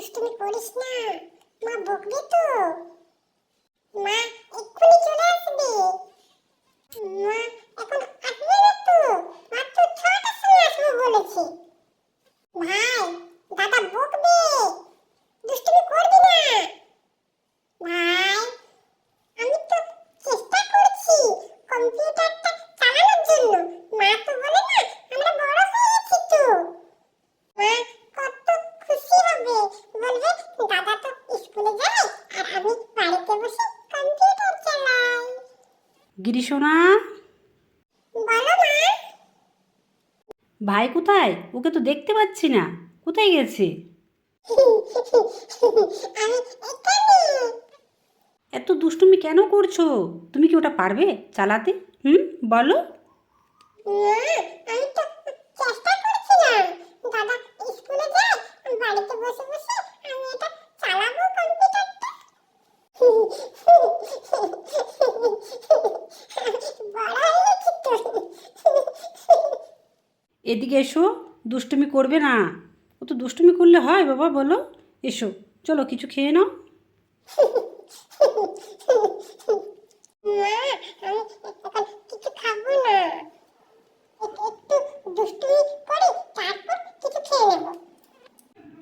দুষ্টুমি করিস না। মা বকবে তো মা এক্ষুনি চলে আসবে মা এখন আসবে না তো মাত্র ছটার সময় আসব বলেছে ভাই দাদা বকবে দুষ্টুমি করবি না ভাই আমি তো চেষ্টা করছি কম্পিউটারটা চালানোর জন্য মা তো বলে না আমরা বড় হয়ে গেছি তো মা কত খুশি হবে বলবে দাদা তো স্কুলে যায় আর আমি বাড়িতে বসে কম্পিউটার চালাই গিরিশোনা? ভাই কোথায়? ওকে তো দেখতে পাচ্ছি না। কোথায় গেছে? এত দুষ্টুমি কেন করছ? তুমি কি ওটা পারবে চালাতে? হুম বলো না আমি তো চেষ্টা করছিলাম দাদা স্কুলে যায় বাড়িতে বসে বসে আমি এটা চালাবো কম্পিউটারটা বড় হয়ে গেছি তো এদিকে এসো দুষ্টুমি করবে না। ও তো দুষ্টুমি করলে হয় বাবা বলো। এসো চলো কিছু খেয়ে নাও।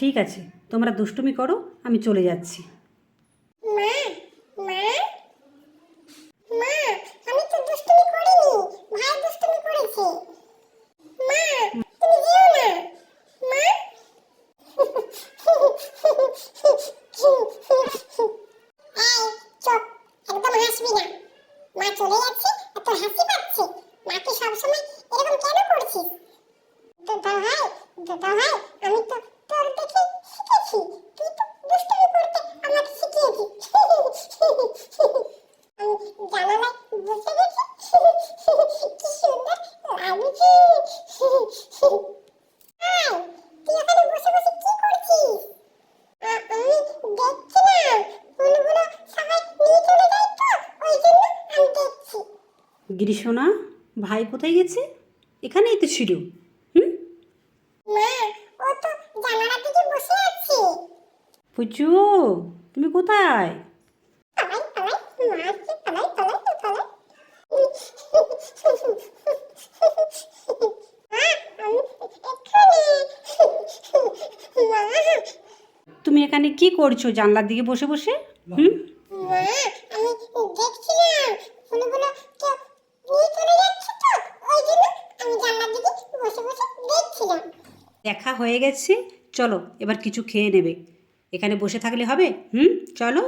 ঠিক আছে তোমরা দুষ্টুমি করো আমি চলে যাচ্ছি। মা মা আমি তো দুষ্টুমি করিনি ভাই দুষ্টুমি করেছে মা তুমি যেও না মা এই চুপ একদম হাসবি না মা চলে যাচ্ছে আর তোর হাসি পাচ্ছে মাকে সবসময় এরকম কেন করছিস? দাদা ভাই দাদা ভাই আমি তো তোর দেখে শিখেছি। তুই তো দুষ্টুমি করতে আমাকে শিখিয়েছিস। আমি জানালায় বসে গেছি কি সুন্দর লাগছে। তুই বসে বসে কি করছিস? আমি গিরিশোনা? ভাই কোথায় গেছে? এখানেই তো ছিল। হুম? মা ও তো জানালার দিকে বসে আছে। পুচু তুমি কোথায়? তুমি এখানে কি করছ জানলার দিকে বসে বসে? হুম? মা আমি দেখছিলাম। ফুলগুলো কেউ নিয়ে চলে যাচ্ছে তো ওই জন্য আমি জানলার দিকে বসে বসে দেখছিলাম দেখা হয়ে গেছে। চলো এবার কিছু খেয়ে নেবে। এখানে বসে থাকলে হবে? হুম চলো।